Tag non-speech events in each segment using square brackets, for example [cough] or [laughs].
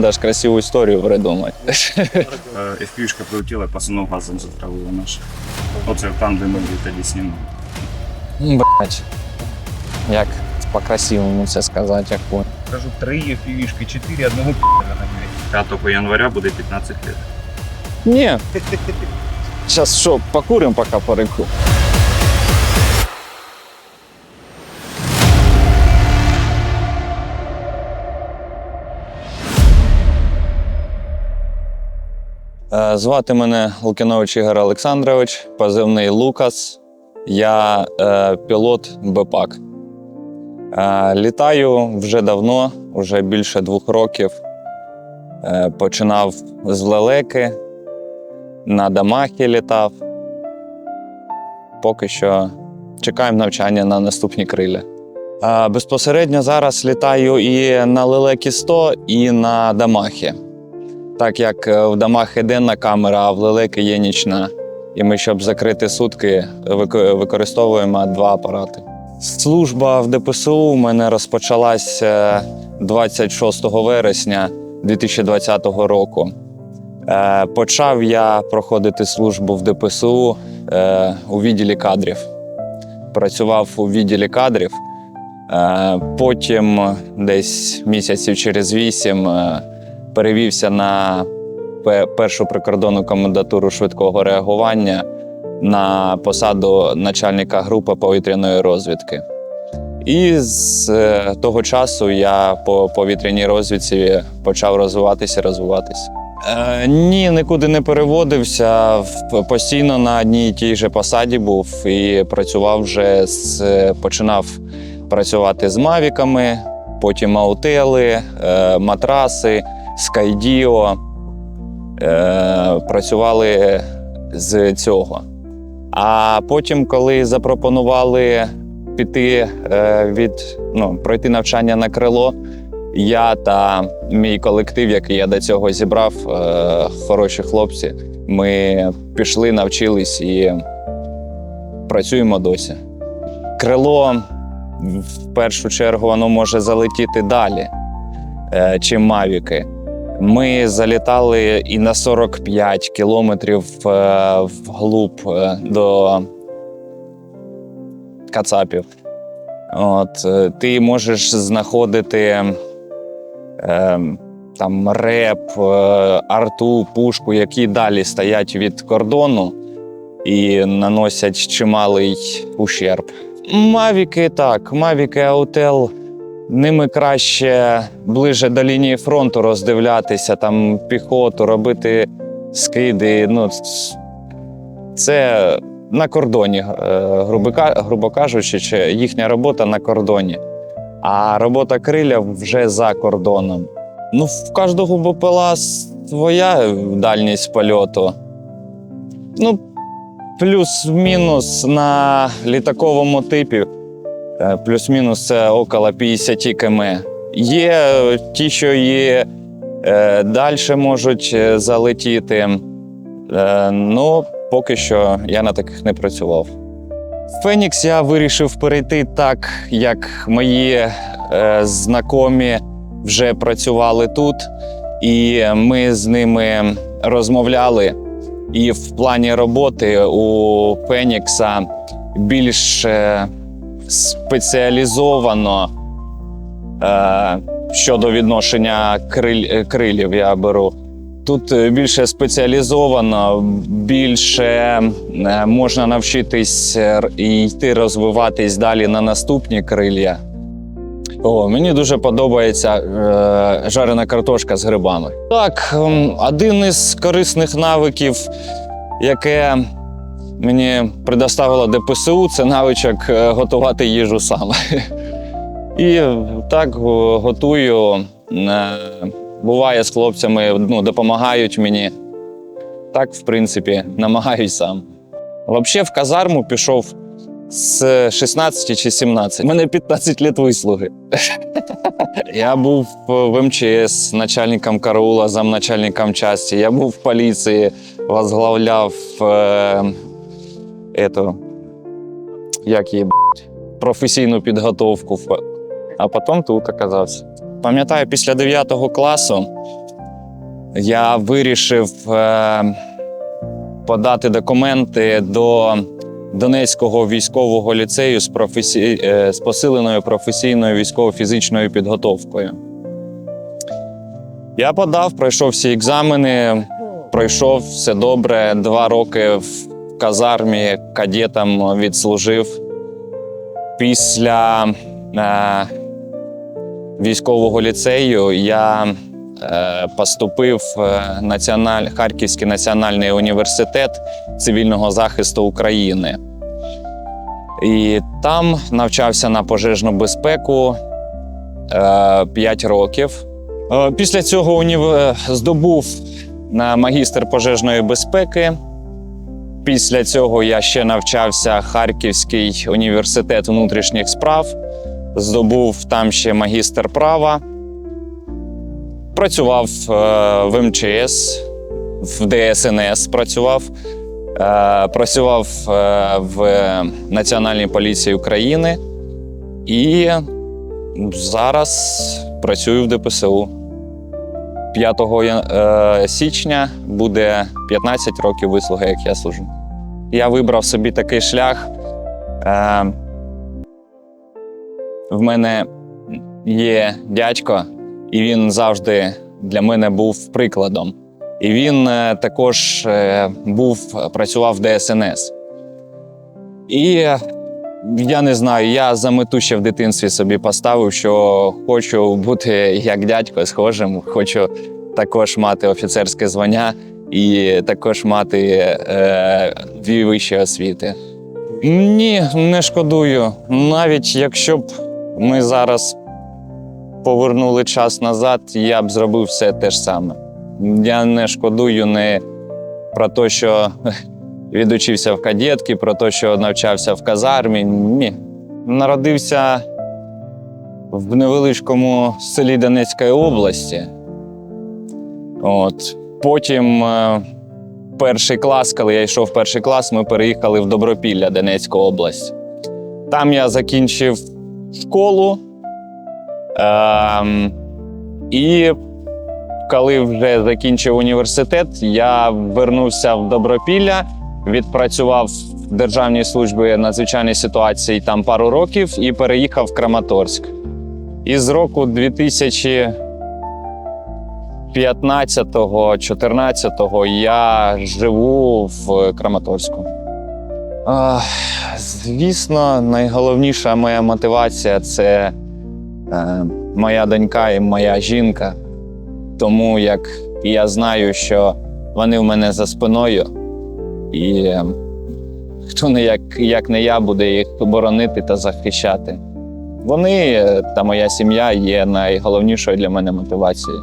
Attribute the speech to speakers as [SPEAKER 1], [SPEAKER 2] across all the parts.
[SPEAKER 1] треба ж красиву історію придумати.
[SPEAKER 2] FPV-шка прилетіла, пацанов газом затравила наше. Оце там, де ми тоді знімали.
[SPEAKER 1] Блять. Як по-красивому це сказати, як по.
[SPEAKER 2] Кажу, три FPV-шки, чотири, одного п***а на 5 января буде 15 років.
[SPEAKER 1] Ні. Зараз що, покуримо, поки перекур. Звати мене Лукінович Ігор Олександрович, позивний Лукас. Я е, пілот БПАК. Е, літаю вже давно, вже більше двох років. Е, починав з лелеки, на Дамахі літав. Поки що чекаємо навчання на наступні криля. А, безпосередньо зараз літаю і на Лелекі 100, і на Дамахі. Так як е, в Дамахі денна камера, а в Лелеки є нічна. І ми, щоб закрити сутки, використовуємо два апарати. Служба в ДПСУ у мене розпочалася 26 вересня 2020 року. Е, Почав я проходити службу в ДПСУ е, у відділі кадрів. Працював у відділі кадрів. Потім, десь місяців через вісім, перевівся на першу прикордонну комендатуру швидкого реагування на посаду начальника групи повітряної розвідки. І з е, того часу я по повітряній розвідці почав розвиватися, розвиватися. Е, ні, нікуди не переводився. Постійно на одній і тій же посаді був і працював вже з починав працювати з мавіками, потім аутели, е, матраси, скайдіо. Е, працювали з цього. А потім, коли запропонували піти е, від ну, пройти навчання на крило, я та мій колектив, який я до цього зібрав, е, хороші хлопці, ми пішли, навчились і працюємо досі. Крило в першу чергу воно може залетіти далі, е, чим мавіки. Ми залітали і на 45 кілометрів е, вглуб е, до Кацапів. От, е, ти можеш знаходити е, там реп, арту, пушку, які далі стоять від кордону і наносять чималий ущерб. Мавіки так, Мавіки Аутел. Ними краще ближе до лінії фронту роздивлятися, там піхоту, робити скиди. Ну, це на кордоні, е, грубо, кажучи, чи їхня робота на кордоні. А робота криля вже за кордоном. Ну, в кожного БПЛА своя дальність польоту. Ну, плюс-мінус на літаковому типі. Е, Плюс-мінус це около 50 км. Є е, ті, що є е, далі можуть залетіти. Ну, поки що я на таких не працював. Фенікс я вирішив перейти так, як мої знайомі вже працювали тут, і ми з ними розмовляли. І в плані роботи у Фенікса більш спеціалізовано е, щодо відношення криль, е, крилів я беру. Тут е, більше спеціалізовано, більше е, можна навчитись і йти розвиватись далі на наступні крилля. О, мені дуже подобається е, жарена картошка з грибами. Так, один із корисних навиків, яке мені предоставило ДПСУ, це навичок е, готувати їжу сам. [laughs] І так готую. е, Буває з хлопцями, ну, допомагають мені. Так, в принципі, намагаюсь сам. Взагалі, в казарму пішов з 16 чи 17. У мене 15 літ вислуги. [laughs] Я був в МЧС начальником караула, замначальником часті. Я був в поліції, возглавляв е, ету, як її, професійну підготовку. А потім тут оказався. Пам'ятаю, після 9 класу я вирішив е, подати документи до Донецького військового ліцею з, професі... е, з посиленою професійною військово-фізичною підготовкою. Я подав, пройшов всі екзамени, пройшов все добре. Два роки в казармі кадетом відслужив. Після е, військового ліцею я е, поступив в національ... Харківський національний університет цивільного захисту України. І там навчався на пожежну безпеку е, 5 років. Е, Після цього унів... здобув на магістр пожежної безпеки. Після цього я ще навчався Харківський університет внутрішніх справ, здобув там ще магістр права, працював е, в МЧС, в ДСНС працював, е, працював е, в Національній поліції України і зараз працюю в ДПСУ. 5 е, січня буде 15 років вислуги, як я служу. Я вибрав собі такий шлях. Е, в мене є дядько, і він завжди для мене був прикладом. І він е, також був, працював в ДСНС. І я не знаю, я за мету ще в дитинстві собі поставив, що хочу бути як дядько схожим, хочу також мати офіцерське звання і також мати е, дві вищі освіти. Ні, не шкодую. Навіть якщо б ми зараз повернули час назад, я б зробив все те ж саме. Я не шкодую не про те, що відучився в кадетки, про те, що навчався в казармі. Ні. Народився в невеличкому селі Донецької області. От. Потім е, перший клас, коли я йшов в перший клас, ми переїхали в Добропілля, Донецьку область. Там я закінчив школу. Ем, і коли вже закінчив університет, я вернувся в Добропілля, відпрацював в Державній службі надзвичайних ситуацій там пару років і переїхав в Краматорськ. І з року 2015-14 я живу в Краматорську. Звісно, найголовніша моя мотивація це е, моя донька і моя жінка. Тому як я знаю, що вони в мене за спиною, і е, хто не як, як не я буде їх боронити та захищати. Вони е, та моя сім'я є найголовнішою для мене мотивацією.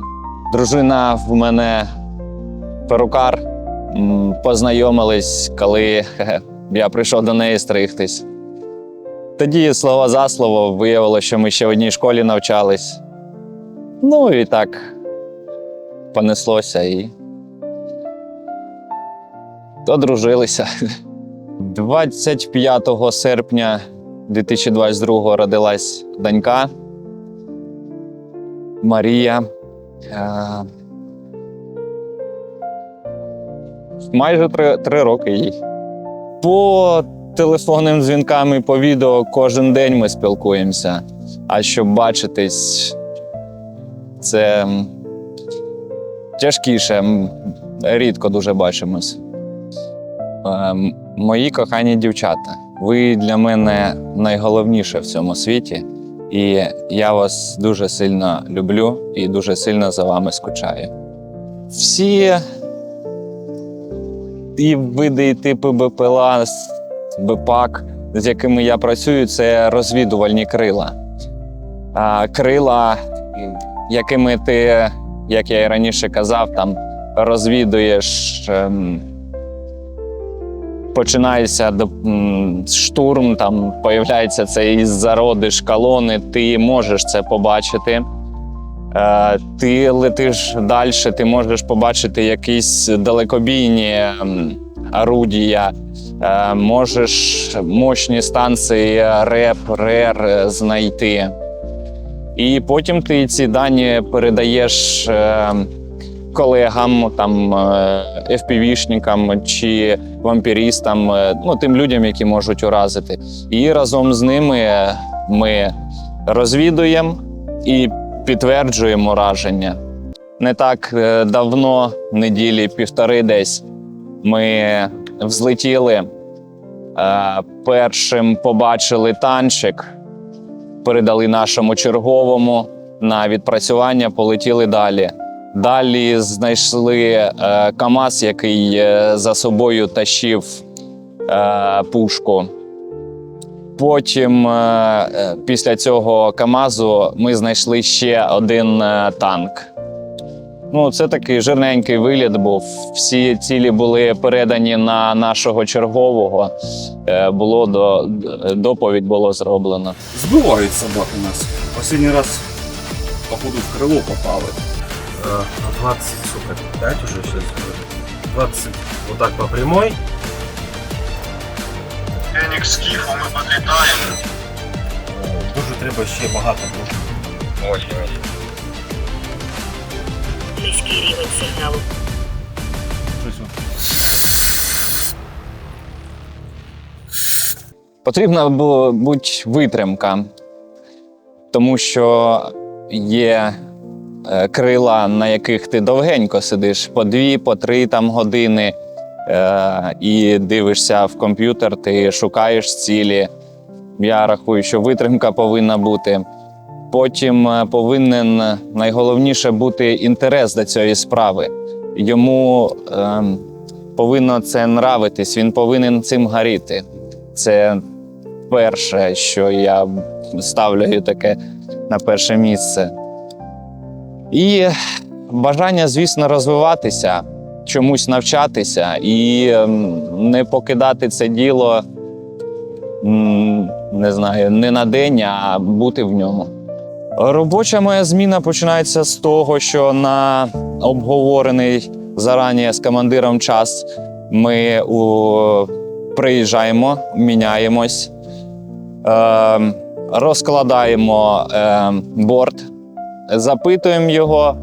[SPEAKER 1] Дружина в мене перукар. Познайомились, коли я прийшов до неї стригтись. Тоді слово за слово виявилося, що ми ще в одній школі навчались. Ну і так понеслося і одружилися. 25 серпня 2022 родилась донька Марія. Е, Майже три, три роки їй. По телефонним дзвінкам і по відео кожен день ми спілкуємося. А щоб бачитись, це тяжкіше. Рідко дуже бачимось. Ем, Мої кохані дівчата, ви для мене найголовніше в цьому світі, і я вас дуже сильно люблю і дуже сильно за вами скучаю. Всі і види і типи БПЛА, БПАК, з якими я працюю, це розвідувальні крила. А, крила, якими ти, як я і раніше казав, там розвідуєш. ем, Починається штурм, там появляється цей зародиш колони, ти можеш це побачити. Е, Ти летиш далі, ти можеш побачити якісь далекобійні орудія, е, можеш мощні станції РЕП, РЕР знайти. І потім ти ці дані передаєш е, колегам, там, е, FPV-шникам чи вампірістам, е, ну, тим людям, які можуть уразити. І разом з ними ми розвідуємо і підтверджуємо ураження. Не так е, давно, неділі півтори десь, ми взлетіли. Першим побачили танчик, передали нашому черговому на відпрацювання, полетіли далі. Далі знайшли е, КАМАЗ, який е, за собою тащив е, пушку. Потім, після цього КАМАЗу, ми знайшли ще один танк. Ну, це такий жирненький виліт був. Всі цілі були передані на нашого чергового. Було до, доповідь було зроблено.
[SPEAKER 2] Збивають собаки нас. Останній раз, походу, в крило попали.
[SPEAKER 3] Э, 20, сука, 5 уже сейчас. 20 вот так по прямой.
[SPEAKER 4] Фенікс Скіфу ми підлітаємо.
[SPEAKER 3] Э, Дуже треба ще багато дуже.
[SPEAKER 4] Ось ось.
[SPEAKER 5] Низький рівень сигналу.
[SPEAKER 3] Щось от
[SPEAKER 1] Потрібна була бути витримка, тому що є крила, на яких ти довгенько сидиш, по дві, по три там години, е, і дивишся в комп'ютер, ти шукаєш цілі. Я рахую, що витримка повинна бути. Потім е, повинен найголовніше бути інтерес до цієї справи. Йому е, повинно це нравитись, він повинен цим горіти. Це перше, що я ставлю таке на перше місце. І бажання, звісно, розвиватися, чомусь навчатися і ем, не покидати це діло, не знаю, не на день, а бути в ньому. Робоча моя зміна починається з того, що на обговорений зарані з командиром час ми у приїжджаємо, міняємось, е, розкладаємо е, борт, запитуємо його,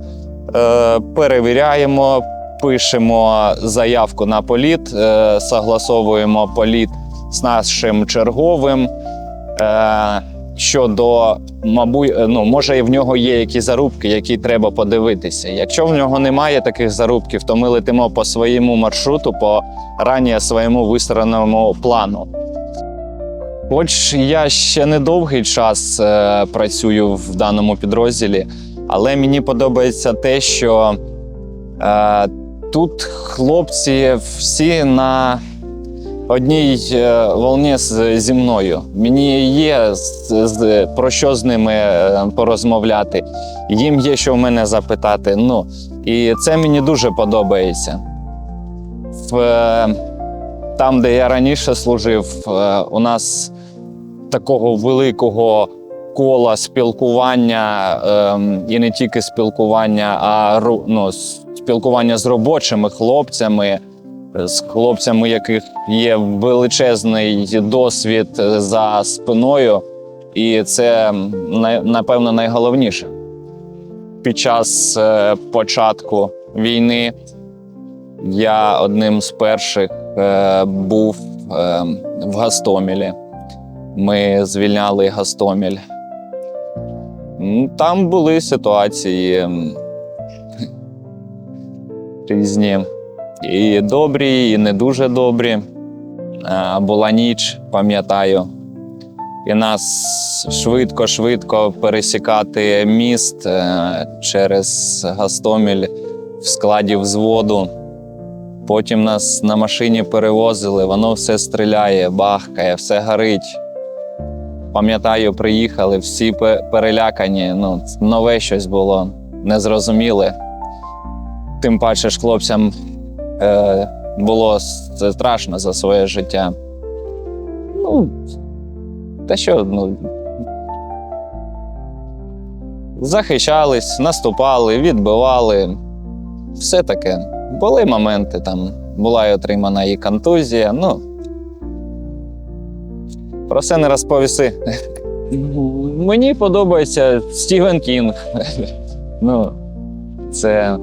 [SPEAKER 1] е, перевіряємо, пишемо заявку на політ, е, согласовуємо політ з нашим черговим. Е, щодо, мабуть, ну, може, в нього є якісь зарубки, які треба подивитися. Якщо в нього немає таких зарубків, то ми летимо по своєму маршруту, по раніше своєму вистроєному плану. Хоч я ще не довгий час е, працюю в даному підрозділі, але мені подобається те, що е, тут хлопці всі на одній е, волні з, зі мною. Мені є з, з, про що з ними е, порозмовляти, їм є що в мене запитати. Ну, і це мені дуже подобається. В, е, там, де я раніше служив, е, у нас такого великого кола спілкування, ем, і не тільки спілкування, а ну, спілкування з робочими хлопцями, з хлопцями, яких є величезний досвід за спиною. І це напевно найголовніше. Під час е, початку війни я одним з перших е, був е, в Гастомілі. Ми звільняли Гастоміль. Там були ситуації різні. І добрі, і не дуже добрі. Була ніч, пам'ятаю. І нас швидко-швидко пересікати міст е, через Гастоміль в складі взводу. Потім нас на машині перевозили, воно все стріляє, бахкає, все горить. Пам'ятаю, приїхали, всі перелякані. Ну, нове щось було, незрозуміле. Тим паче ж хлопцям е, було страшно за своє життя. Ну, та що, ну. Захищались, наступали, відбивали. Все таке. Були моменти там. Була й отримана і контузія. Ну. Про це не розповіси. Мені подобається Стівен Кінг. ну, це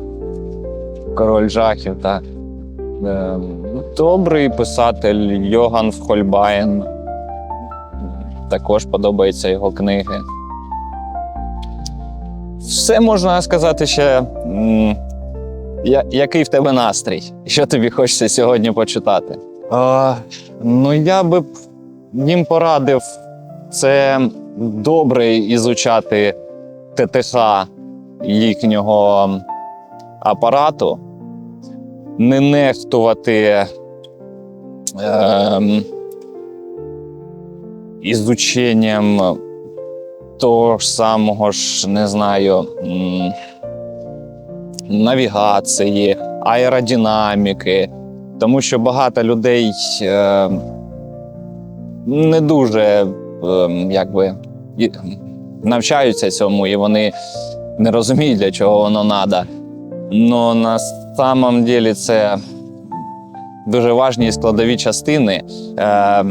[SPEAKER 1] король жахів, так. Е, Добрий писатель Йоган Хольбайн. Також подобаються його книги. Все можна сказати ще. я- який в тебе настрій? Що тобі хочеться сьогодні почитати? А, ну, я би їм порадив. Це добре ізучати ТТХ їхнього апарату, не нехтувати ем, ізученням того ж самого ж, не знаю, навігації, аеродинаміки, тому що багато людей е, не дуже е, якби, навчаються цьому, і вони не розуміють, для чого воно треба. Ну на самом деле це дуже важні складові частини. Е,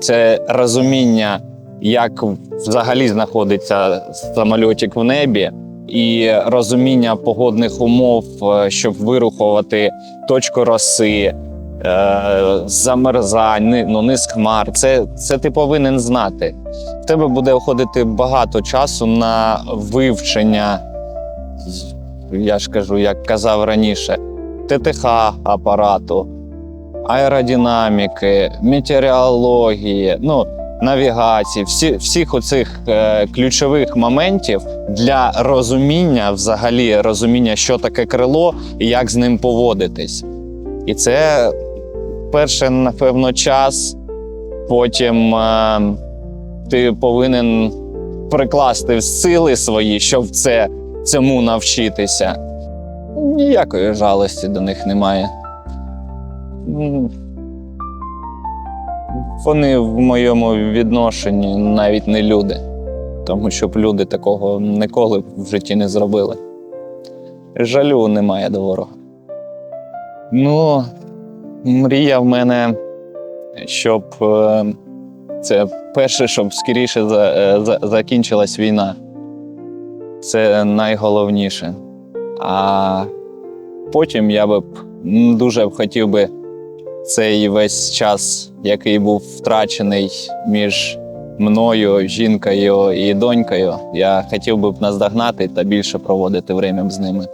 [SPEAKER 1] це розуміння, як взагалі знаходиться самольотик в небі, і розуміння погодних умов, е, щоб вирухувати точку роси, замерзань, ни- ну, низ хмар. Це, це ти повинен знати. В тебе буде уходити багато часу на вивчення, я ж кажу, як казав раніше, ТТХ апарату, аеродинаміки, метеорології, ну, навігації, всі, всіх оцих е, ключових моментів для розуміння, взагалі розуміння, що таке крило і як з ним поводитись. І це перше, напевно, час. Потім е, ти повинен прикласти сили свої, щоб це, цьому навчитися. Ніякої жалості до них немає. Вони в моєму відношенні навіть не люди, тому що б люди такого ніколи в житті не зробили. Жалю немає до ворога. Ну, мрія в мене, щоб е, це перше, щоб скоріше е, за, закінчилась війна. Це найголовніше. А потім я би дуже б хотів би цей весь час, який був втрачений між мною, жінкою і донькою, я хотів би б наздогнати та більше проводити время з ними.